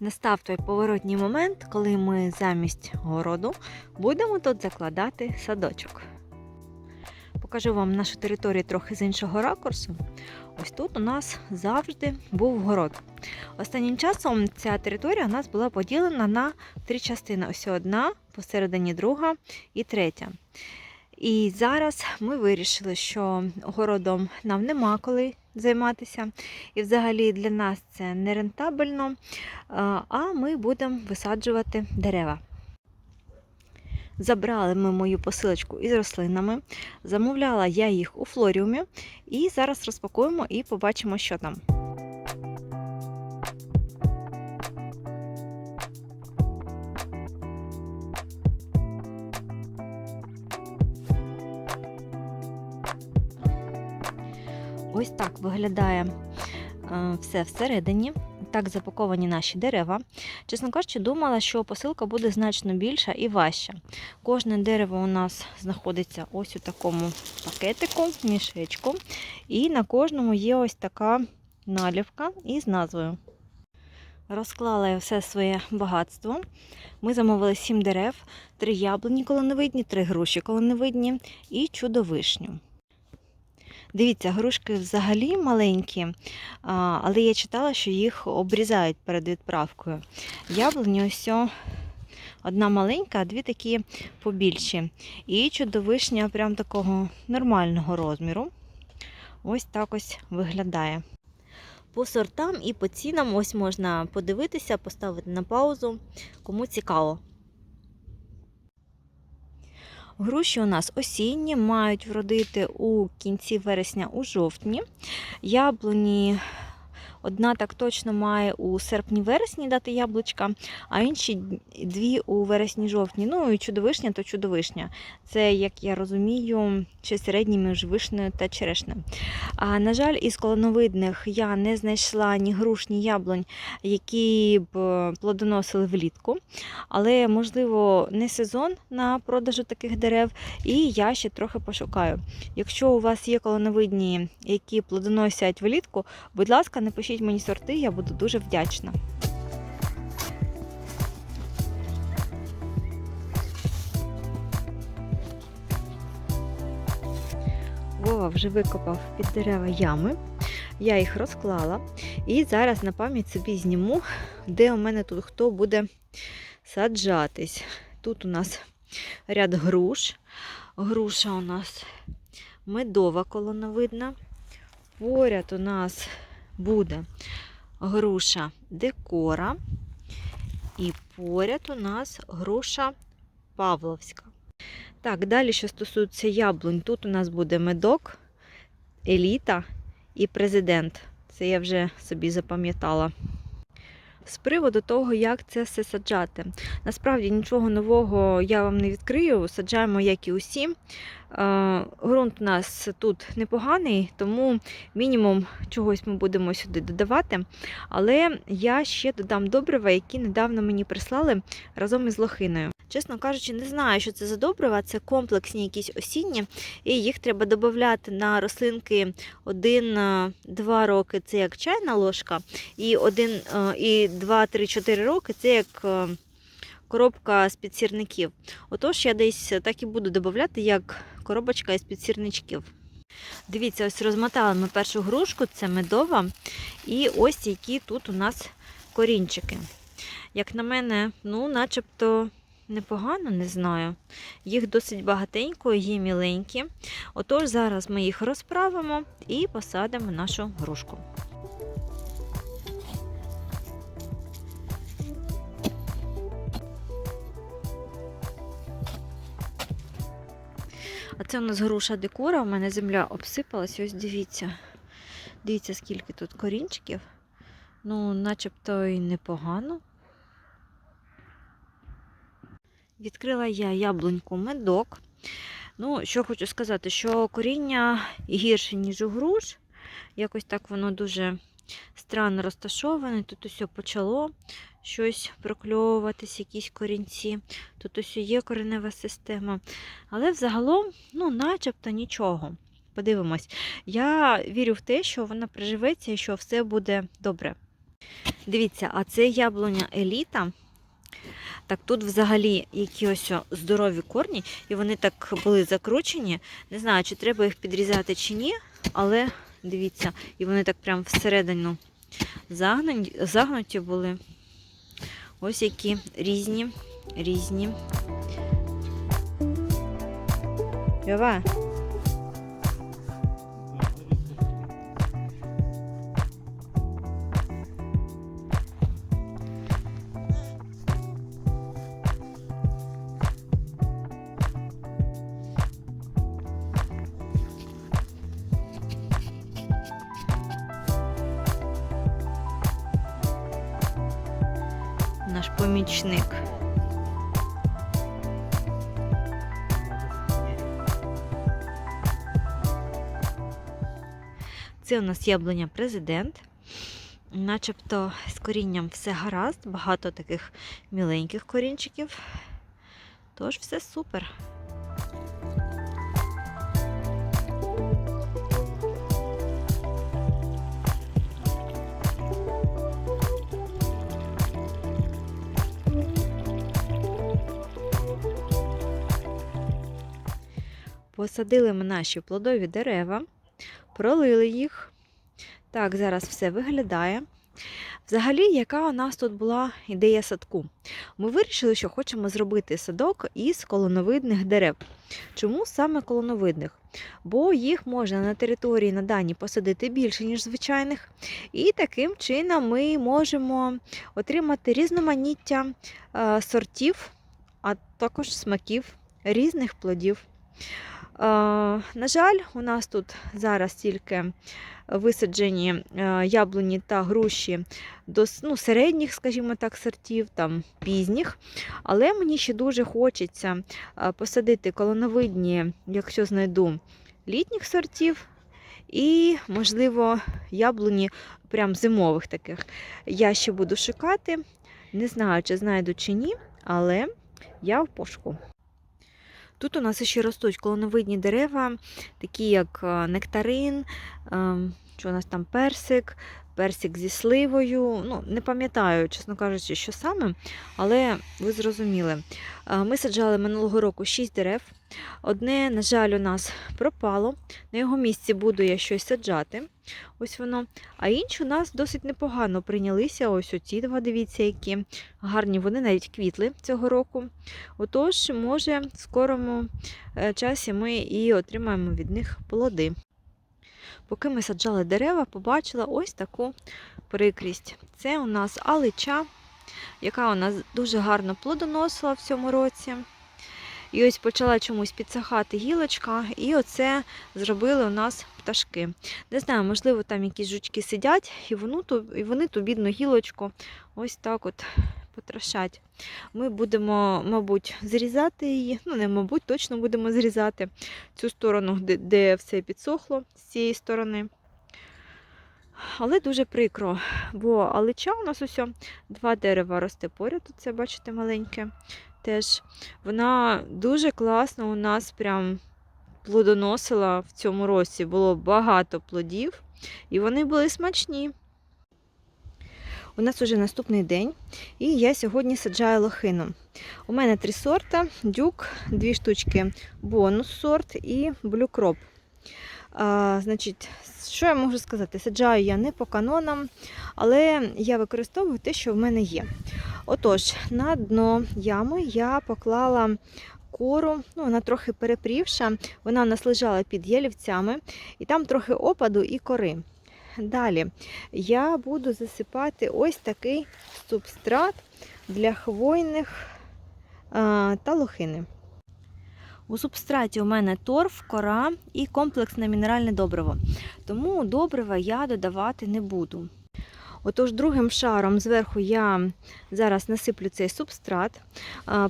Настав той поворотній момент, коли ми замість городу будемо тут закладати садочок. Покажу вам нашу територію трохи з іншого ракурсу. Ось тут у нас завжди був город. Останнім часом ця територія у нас була поділена на три частини: ось одна, посередині друга і третя. І зараз ми вирішили, що городом нам нема коли займатися. І взагалі для нас це не рентабельно, а ми будемо висаджувати дерева. Забрали ми мою посилочку із рослинами, замовляла я їх у флоріумі, і зараз розпакуємо і побачимо, що там. Так виглядає е, все всередині. Так запаковані наші дерева. Чесно кажучи, думала, що посилка буде значно більша і важча. Кожне дерево у нас знаходиться ось у такому пакетику, мішечку. І на кожному є ось така налівка із назвою. Розклала я все своє багатство. Ми замовили 7 дерев, 3 яблуні колоновидні, 3 груші колоновидні і чудовишню. Дивіться, грушки взагалі маленькі, але я читала, що їх обрізають перед відправкою. Яблуні ось одна маленька, а дві такі побільші. І чудовишня прям такого нормального розміру. Ось так ось виглядає. По сортам і по цінам ось можна подивитися, поставити на паузу, кому цікаво. Груші у нас осінні, мають вродити у кінці вересня у жовтні. Яблуні одна так точно має у серпні-вересні дати яблучка, а інші дві у вересні-жовтні. Ну і чудовишня то чудовишня. Це, як я розумію, щось середнє між вишнею та черешнем. А, на жаль, із колоновидних я не знайшла ні груш, ні яблунь, які б плодоносили влітку. Але, можливо, не сезон на продажу таких дерев, і я ще трохи пошукаю. Якщо у вас є колоновидні, які плодоносять влітку, будь ласка, напишіть мені сорти, я буду дуже вдячна. Вова вже викопав під дерева ями. Я їх розклала. І зараз на пам'ять собі зніму, де у мене тут хто буде саджатись. Тут у нас ряд груш. Груша у нас медова колоновидна. Поряд у нас буде груша декора. І поряд у нас груша Павловська. Так, далі, що стосується яблунь, тут у нас буде медок, еліта і президент. Це я вже собі запам'ятала. З приводу того, як це все саджати. Насправді нічого нового я вам не відкрию. Саджаємо, як і усі. Грунт у нас тут непоганий, тому мінімум чогось ми будемо сюди додавати. Але я ще додам добрива, які недавно мені прислали разом із лохиною. Чесно кажучи, не знаю, що це за добрива, це комплексні якісь осінні, і їх треба додати на рослинки 1-2 роки це як чайна ложка, і 1, і 2-3-4 роки це як коробка з підсірників. Отож, я десь так і буду додати, як коробочка із підсірничків. Дивіться, ось розмотали ми першу грушку, це медова. І ось які тут у нас корінчики. Як на мене, ну, начебто. Непогано, не знаю. Їх досить багатенько, є міленькі. Отож, зараз ми їх розправимо і посадимо нашу грушку. А це у нас груша декора, у мене земля обсипалась, ось дивіться. Дивіться, скільки тут корінчиків. Ну, начебто і непогано. Відкрила я яблуньку медок. Ну, що хочу сказати, що коріння гірше, ніж у груш. Якось так воно дуже странно розташоване. Тут усе почало щось прокльовуватись, якісь корінці. Тут усе є коренева система. Але взагалом, ну, начебто нічого. Подивимось. Я вірю в те, що вона приживеться і що все буде добре. Дивіться, а це яблуня еліта. Так, тут взагалі які ось здорові корні, і вони так були закручені. Не знаю, чи треба їх підрізати чи ні, але дивіться, і вони так прям всередину загнуті, були. Ось які різні, різні. Льова, наш помічник. Це у нас яблуня президент. Начебто з корінням все гаразд, багато таких міленьких корінчиків. Тож все супер. Посадили ми наші плодові дерева, пролили їх. Так, зараз все виглядає. Взагалі, яка у нас тут була ідея садку? Ми вирішили, що хочемо зробити садок із колоновидних дерев. Чому саме колоновидних? Бо їх можна на території на дані посадити більше, ніж звичайних. І таким чином ми можемо отримати різноманіття е, сортів, а також смаків різних плодів. На жаль, у нас тут зараз тільки висаджені е, яблуні та груші до ну, середніх, скажімо так, сортів, там пізніх. Але мені ще дуже хочеться е, посадити колоновидні, якщо знайду літніх сортів. І, можливо, яблуні прям зимових таких. Я ще буду шукати. Не знаю, чи знайду чи ні, але я в пошуку. Тут у нас ще ростуть колоновидні дерева, такі як е, нектарин, ем, що у нас там персик, персик зі сливою. Ну, Не пам'ятаю, чесно кажучи, що саме, але ви зрозуміли. Ми саджали минулого року 6 дерев. Одне, на жаль, у нас пропало. На його місці буду я щось саджати. Ось воно. А інші у нас досить непогано прийнялися. Ось оці два, дивіться, які гарні. Вони навіть квітли цього року. Отож, може, в скорому е, часі ми і отримаємо від них плоди. Поки ми саджали дерева, побачила ось таку прикрість. Це у нас алича, яка у нас дуже гарно плодоносила в цьому році. І ось почала чомусь підсахати гілочка, і оце зробили у нас пташки. Не знаю, можливо, там якісь жучки сидять, і вони і вони ту бідну гілочку ось так от потрошать. Ми будемо, мабуть, зрізати її. Ну, не мабуть, точно будемо зрізати цю сторону, де, де все підсохло з цієї сторони. Але дуже прикро, бо алича у нас ось два дерева росте поряд. Це, бачите, маленьке. Теж вона дуже класно у нас прям плодоносила в цьому році. Було багато плодів, і вони були смачні. У нас уже наступний день, і я сьогодні саджаю лохину. У мене три сорта: дюк, дві штучки бонус сорт і блюкроп. А, значить, що я можу сказати? Саджаю я не по канонам, але я використовую те, що в мене є. Отож, на дно ями я поклала кору, ну, вона трохи перепрівша, вона у нас лежала під ялівцями, і там трохи опаду і кори. Далі я буду засипати ось такий субстрат для хвойних а, та лохини. У субстраті у мене торф, кора і комплексне мінеральне добриво. Тому добрива я додавати не буду. Отож, другим шаром зверху я зараз насиплю цей субстрат,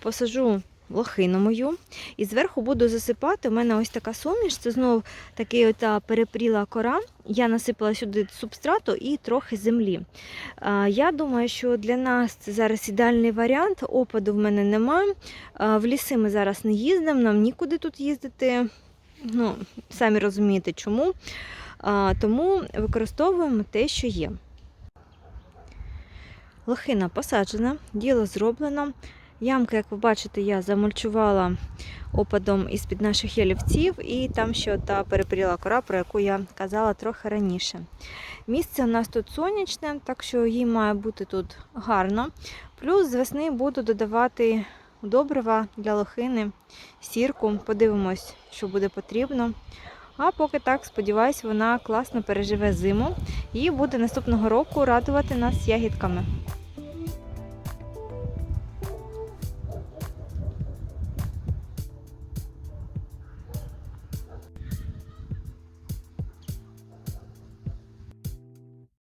посажу лохину мою. І зверху буду засипати. У мене ось така суміш, це знову такий ота перепріла кора. Я насипала сюди субстрату і трохи землі. Я думаю, що для нас це зараз ідеальний варіант. Опаду в мене немає. В ліси ми зараз не їздимо, нам нікуди тут їздити. Ну, Самі розумієте чому. Тому використовуємо те, що є. Лохина посаджена, діло зроблено. Ямки, як ви бачите, я замульчувала опадом із-під наших ялівців, і там ще та перепріла кора, про яку я казала трохи раніше. Місце у нас тут сонячне, так що їй має бути тут гарно. Плюс з весни буду додавати добрива для лохини, сірку. Подивимось, що буде потрібно. А поки так, сподіваюсь, вона класно переживе зиму і буде наступного року радувати нас ягідками.